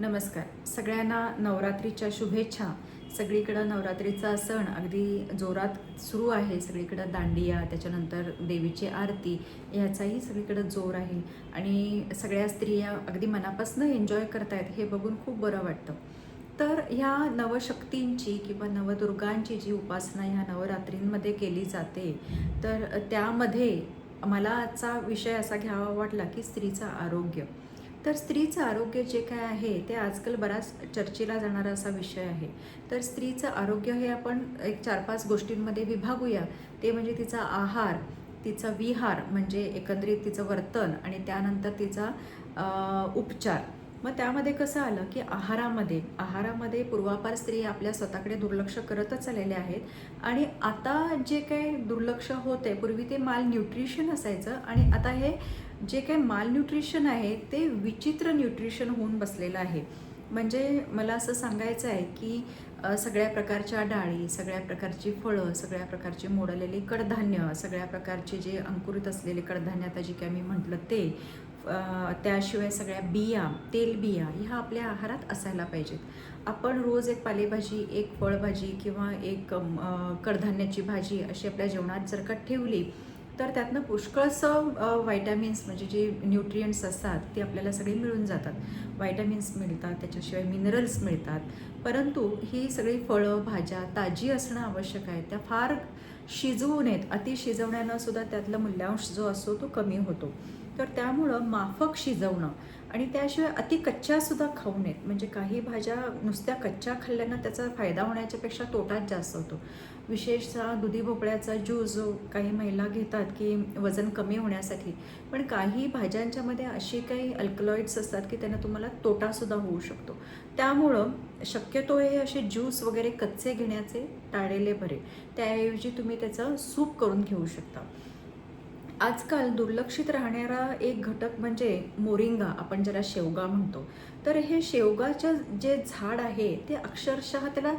नमस्कार. सगळ्यांना नवरात्रीच्या शुभेच्छा. सगळीकडं नवरात्रीचा सण अगदी जोरात सुरू आहे. सगळीकडं दांडिया त्याच्यानंतर देवीची आरती ह्याचाही सगळीकडं जोर आहे. आणि सगळ्या स्त्रिया अगदी मनापासून एन्जॉय करतायत हे बघून खूप बरं वाटतं. तर ह्या नवशक्तींची किंवा नवदुर्गांची जी उपासना ह्या नवरात्रींमध्ये केली जाते तर त्यामध्ये मला आजचा विषय असा घ्यावा वाटला की स्त्रीचं आरोग्य. तर स्त्रीचं आरोग्य जे काय आहे ते आजकाल बराच चर्चेला जाणारा असा विषय आहे. तर स्त्रीचं आरोग्य हे आपण एक चार पाच गोष्टींमध्ये विभागूया. ते म्हणजे तिचा आहार तिचा विहार म्हणजे एकंदरीत तिचं वर्तन आणि त्यानंतर तिचा उपचार. मग त्यामध्ये कसं आलं की आहारामध्ये आहारामध्ये पूर्वापार स्त्री आपल्या स्वतःकडे दुर्लक्ष करतच आलेल्या आहेत आणि आता जे काही दुर्लक्ष होत आहे पूर्वी ते माल न्यूट्रिशन असायचं आणि आता हे जे काही माल न्यूट्रिशन आहे ते विचित्र न्यूट्रिशन होऊन बसलेलं आहे. म्हणजे मला असं सांगायचं आहे की सगळ्या प्रकारच्या डाळी सगळ्या प्रकारची फळं सगळ्या प्रकारची मोडलेली कडधान्य सगळ्या प्रकारचे जे अंकुरित असलेले कडधान्य आता जे काही मी म्हटलं ते त्याशिवाय सगळ्या बिया तेलबिया ह्या आपल्या आहारात असायला पाहिजेत. आपण रोज एक पालेभाजी एक फळभाजी किंवा एक कडधान्याची भाजी अशी आपल्या जेवणात जर का ठेवली तर त्यातनं पुष्कळसं व्हायटॅमिन्स म्हणजे जे न्यूट्रियंट्स असतात ते आपल्याला सगळे मिळून जातात. व्हायटॅमिन्स मिळतात त्याच्याशिवाय मिनरल्स मिळतात. परंतु ही सगळी फळं भाज्या ताजी असणं आवश्यक आहे. त्या फार शिजवू नयेत. अति शिजवण्यानं सुद्धा त्यातला मूल्यांश जो असतो तो कमी होतो. तर त्यामुळं माफक शिजवणं आणि त्याशिवाय अति कच्च्या सुद्धा खाऊ नयेत. म्हणजे काही भाज्या नुसत्या कच्च्या खाल्ल्यानं त्याचा फायदा होण्याच्यापेक्षा तोटाच जास्त होतो. विशेषतः दुधी भोपळ्याचा ज्यूस जो काही महिला घेतात की वजन कमी होण्यासाठी. पण काही भाज्यांच्यामध्ये अशी काही अल्कलॉइड्स असतात की त्यांना तुम्हाला तोटासुद्धा होऊ शकतो. त्यामुळं शक्यतो हे असे ज्यूस वगैरे कच्चे घेण्याचे टाळलेले बरे त्याऐवजी तुम्ही त्याचं सूप करून घेऊ शकता. आजकाल दुर्लक्षित राहणारा एक घटक म्हणजे मोरिंगा आपण ज्याला शेवगा म्हणतो. तर हे शेवगाचं जे झाड आहे ते अक्षरशः त्याला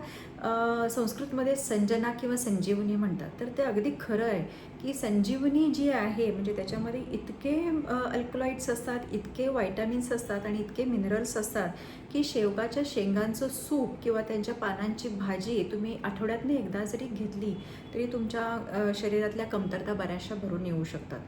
संस्कृतमध्ये संजना किंवा संजीवनी म्हणतात. तर ते अगदी खरं आहे की संजीवनी जी आहे म्हणजे त्याच्यामध्ये इतके अल्कलॉइड्स असतात इतके व्हायटामिन्स असतात आणि इतके मिनरल्स असतात की शेवगाच्या शेंगांचं सूप किंवा त्यांच्या पानांची भाजी तुम्ही आठवड्यातनं एकदा जरी घेतली तरी तुमच्या शरीरातल्या कमतरता बऱ्याचशा भरून येऊ शकतात.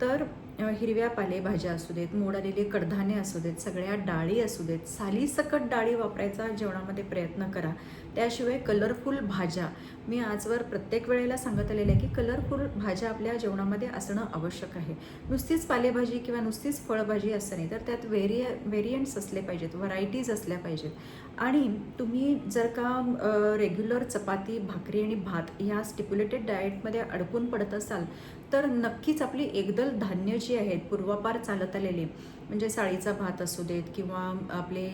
तर हिरव्या पालेभाज्या असू देत मोड आलेले कडधान्ये असू देत सगळ्या डाळी असू देत सालीसकट डाळी वापरायचा जेवणामध्ये प्रयत्न करा. त्याशिवाय कलरफुल भाज्या. मी आजवर प्रत्येक वेळेला सांगत आलेले आहे की कलरफुल भाज्या आपल्या जेवणामध्ये असणं आवश्यक आहे. नुसतीच पालेभाजी किंवा नुसतीच फळभाजी असं नाही तर त्यात व्हेरिय व्हेरियंट्स असले पाहिजेत व्हरायटीज असल्या पाहिजेत. आणि तुम्ही जर का रेग्युलर चपाती भाकरी आणि भात ह्या स्टिप्युलेटेड डाएटमध्ये अडकून पडत असाल तर नक्कीच आपली एकदल धान्य जी आहेत पूर्वापार चालत आलेली म्हणजे साळीचा भात असू देत किंवा आपले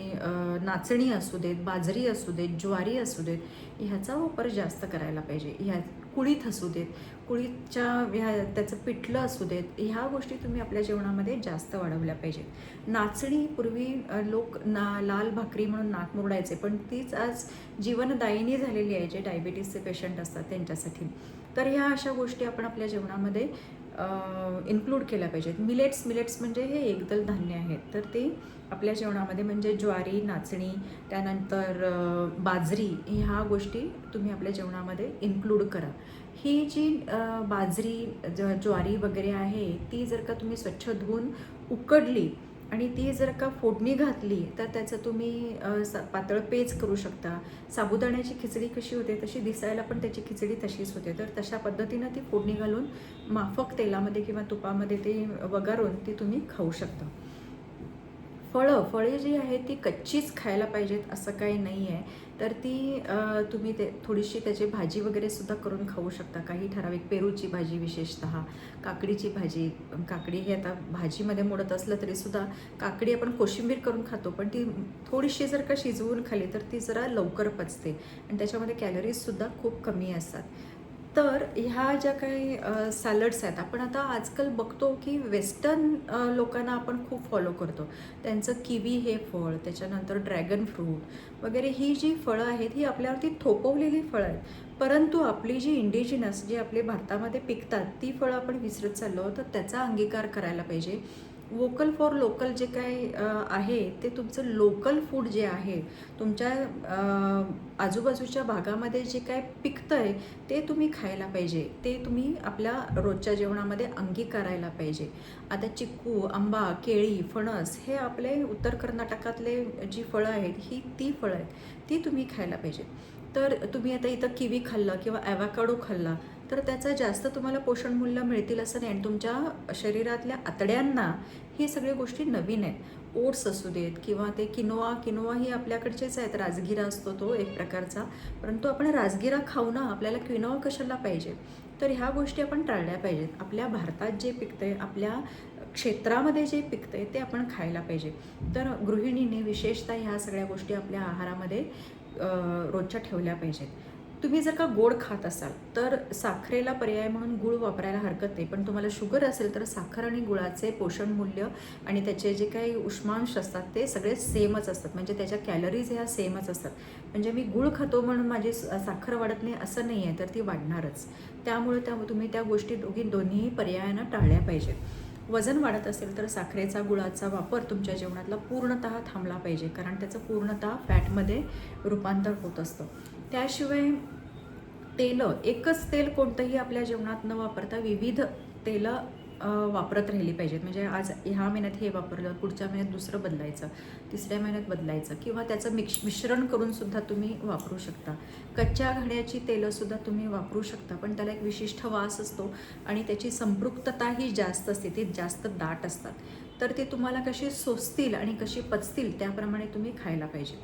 नाचणी असू देत बाजरी असू देत ज्वारी असू देत ह्याचा वापर जास्त करायला पाहिजे. ह्या कुळीत असू देत कुळीतच्या ह्या त्याचं पिठलं असू देत ह्या गोष्टी तुम्ही आपल्या जेवणामध्ये जास्त वाढवल्या पाहिजेत. नाचणी पूर्वी लोक ना लाल भाकरी म्हणून नाक मुरडायचे पण तीच आज जीवनदायिनी झालेली आहे जे डायबिटीसचे पेशंट असतात त्यांच्यासाठी. तर ह्या अशा गोष्टी आपण आपल्या जेवणामध्ये इन्क्लूड केल्या पाहिजेत. मिलेट्स मिलेट्स म्हणजे हे एकदल धान्य आहेत. तर ते आपल्या जेवणामध्ये म्हणजे ज्वारी नाचणी त्यानंतर बाजरी ह्या गोष्टी तुम्ही आपल्या जेवणामध्ये इन्क्लूड करा. ही जी बाजरी ज ज्वारी वगैरे आहे ती जर का तुम्ही स्वच्छ धुवून उकडली आणि ती जर का फोडणी घातली तर त्याचं तुम्ही स- पातळ पेज करू शकता. साबुदाण्याची खिचडी कशी होते तशी दिसायला पण त्याची खिचडी तशीच होते. तर तशा पद्धतीनं ती फोडणी घालून माफक तेलामध्ये किंवा तुपामध्ये ते वगारून ती तुम्ही खाऊ शकता. फळं फळे जी आहेत ती कच्चीच खायला पाहिजेत असं काही नाही आहे तर ती तुम्ही ते थोडीशी त्याची भाजी वगैरे सुद्धा करून खाऊ शकता. काही ठराविक पेरूची भाजी विशेषतः काकडीची भाजी. काकडी हे आता भाजीमध्ये मोडत असलं तरीसुद्धा काकडी आपण कोशिंबीर करून खातो पण ती थोडीशी जर का शिजवून खाली तर ती जरा लवकर पचते. आणि त्याच्यामध्ये कॅलरीजसुद्धा खूप कमी असतात. तर ह्या ज्या काही सॅलड्स आहेत आपण आता आजकाल बघतो की वेस्टर्न लोकांना आपण खूप फॉलो करतो. त्यांचं किवी हे फळ त्याच्यानंतर ड्रॅगन फ्रूट वगैरे ही जी फळं आहेत ही आपल्यावरती थोपवलेली फळं आहेत. परंतु आपली जी इंडिजिनस जी आपली भारतामध्ये पिकतात ती फळं आपण विसरत चाललो तर त्याचा अंगीकार करायला पाहिजे. वोकल फॉर लोकल जे काय आहे ते तुमचं लोकल फूड जे आहे तुमच्या आजूबाजूच्या भागामध्ये जे काय पिकतं आहे ते तुम्ही खायला पाहिजे. ते तुम्ही आपल्या रोजच्या जेवणामध्ये अंगीकारायला पाहिजे. आता चिक्कू आंबा केळी फणस हे आपले उत्तर कर्नाटकातले जी फळं आहेत ही ती फळं आहेत ती तुम्ही खायला पाहिजे. तर तुम्ही आता इथं किवी खाल्लं किंवा ॲव्हाकाडो खाल्ला तर त्याचं जास्त तुम्हाला पोषण मूल्य मिळतील असं नाही. आणि तुमच्या शरीरातल्या आतड्यांना ही सगळ्या गोष्टी नवीन आहेत. ओट्स असू देत किंवा ते किनोआ किनोआ ही आपल्याकडचेच आहेत. राजगिरा असतो तो एक प्रकारचा. परंतु आपण राजगिरा खाऊ ना आपल्याला किनोआ कशाला पाहिजे? तर ह्या गोष्टी आपण टाळल्या पाहिजेत. आपल्या भारतात जे पिकतंय आपल्या क्षेत्रामध्ये जे पिकतंय ते आपण खायला पाहिजे. तर गृहिणीने विशेषतः ह्या सगळ्या गोष्टी आपल्या आहारामध्ये रोजच्या ठेवल्या पाहिजेत. तुम्ही जर का गोड खात असाल तर साखरेला पर्याय म्हणून गुळ वापरायला हरकत नाही. पण तुम्हाला शुगर असेल तर साखर आणि गुळाचे पोषण मूल्य आणि त्याचे जे काही उष्मांश असतात ते सगळे सेमच असतात. म्हणजे त्याच्या कॅलरीज ह्या सेमच असतात. म्हणजे मी गुळ खातो म्हणून माझी स- साखर वाढत नाही असं नाही आहे तर ती वाढणारच. त्यामुळे त्या तुम्ही त्या गोष्टी दोघी दोन्ही पर्यायानं टाळल्या पाहिजेत वजन वाढत असेल तर साखरेचा गुळाचा वापर तुमच्या जेवणातला पूर्णतः थांबला पाहिजे. कारण त्याचं पूर्णतः फॅटमध्ये रूपांतर होत असतं. त्याशिवाय तेलं एकच तेल कोणतंही आपल्या जेवणात न वापरता विविध तेलं वापरत राहिली पाहिजेत. म्हणजे आज ह्या महिन्यात हे वापरलं पुढच्या महिन्यात दुसरं बदलायचं तिसऱ्या महिन्यात बदलायचं किंवा त्याचं मिक्श मिश्रण करूनसुद्धा तुम्ही वापरू शकता. कच्च्या घाण्याची तेलंसुद्धा तुम्ही वापरू शकता पण त्याला एक विशिष्ट वास असतो आणि त्याची संपृक्तता ही जास्त असते. ती जास्त दाट असतात. तर ते तुम्हाला कशी सोसतील आणि कशी पचतील त्याप्रमाणे तुम्ही खायला पाहिजे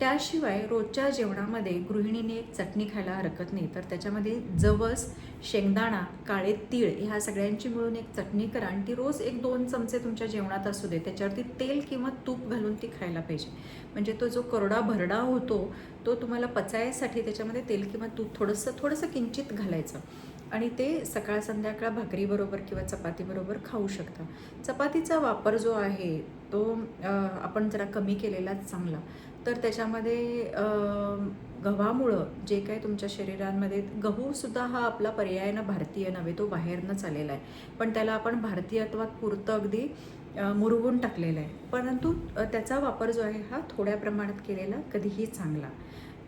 त्याशिवाय रोजच्या जेवणामध्ये गृहिणीने एक चटणी खायला हरकत नाही. तर त्याच्यामध्ये जवस शेंगदाणा काळे तीळ ह्या सगळ्यांची मिळून एक चटणी करा आणि ती रोज एक दोन चमचे तुमच्या जेवणात असू दे. त्याच्यावरती तेल किंवा तूप घालून ती खायला पाहिजे. म्हणजे तो जो कोरडा भरडा होतो तो तुम्हाला पचायसाठी त्याच्यामध्ये तेल किंवा तूप थोडंसं थोडंसं किंचित घालायचं. आणि ते सकाळ संध्याकाळ भाकरीबरोबर किंवा चपातीबरोबर खाऊ शकता. चपातीचा वापर जो आहे तो आपण जरा कमी केलेलाच चांगला. तर त्याच्यामध्ये गव्हामुळं जे काही तुमच्या शरीरांमध्ये गहूसुद्धा हा आपला पर्यायानं भारतीय नव्हे तो बाहेरनंच आलेला आहे. पण त्याला आपण भारतीयत्वात पुरतं अगदी मुरवून टाकलेलं आहे. परंतु त्याचा वापर जो आहे हा थोड्या प्रमाणात केलेला कधीही चांगला.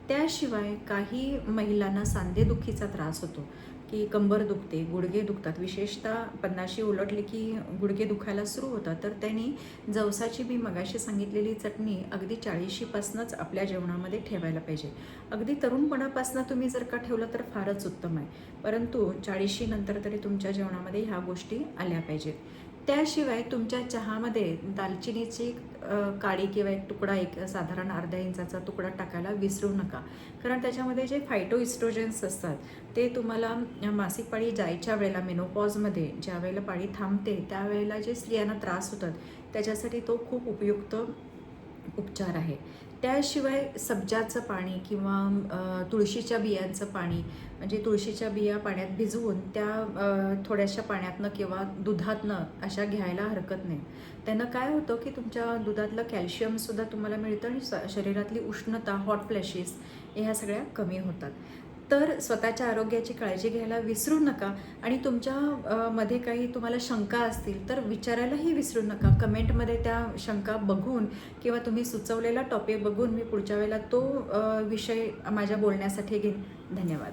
त्याशिवाय काही महिलांना सांधेदुखीचा त्रास होतो. की कंबर दुखते गुडघे दुखतात. विशेषतः पन्नाशी उलटले की गुडघे दुखायला सुरू होतात. तर त्यांनी जवसाची मी मगाशी सांगितलेली चटणी अगदी चाळीशीपासूनच आपल्या जेवणामध्ये ठेवायला पाहिजे. अगदी तरुणपणापासून तुम्ही जर का ठेवलं तर फारच उत्तम आहे. परंतु चाळीशी नंतर तरी तुमच्या जेवणामध्ये ह्या गोष्टी आल्या पाहिजेत. त्याशिवाय तुमच्या चहामध्ये दालचिनीची काडी किंवा एक तुकडा एक साधारण अर्ध्या इंचाचा तुकडा टाकायला विसरू नका. कारण त्याच्यामध्ये जे फायटो इस्ट्रोजन्स असतात ते तुम्हाला मासिक पाळी जायच्या वेळेला मेनोपॉजमध्ये ज्या वेळेला पाळी थांबते त्यावेळेला जे स्त्रियांना त्रास होतात त्याच्यासाठी तो खूप उपयुक्त उपचार आहे. त्याशिवाय सब्जाचं पाणी किंवा तुळशीच्या बियांचं पाणी म्हणजे तुळशीच्या बिया पाण्यात भिजवून त्या थोड्याशा पाण्यातनं किंवा दुधातनं अशा घ्यायला हरकत नाही. त्यानं काय होतं की तुमच्या दुधातलं कॅल्शियमसुद्धा तुम्हाला मिळतं आणि स- शरीरातली उष्णता हॉट फ्लॅशेस ह्या सगळ्या कमी होतात. तर स्वतःच्या आरोग्याची काळजी घ्यायला विसरू नका आणि तुमच्या मध्ये काही तुम्हाला शंका असतील तर विचारायलाही विसरू नका. कमेंटमध्ये त्या शंका बघून किंवा तुम्ही सुचवलेला टॉपिक बघून मी पुढच्या वेळेला तो विषय माझ्या बोलण्यासाठी घेईन. धन्यवाद.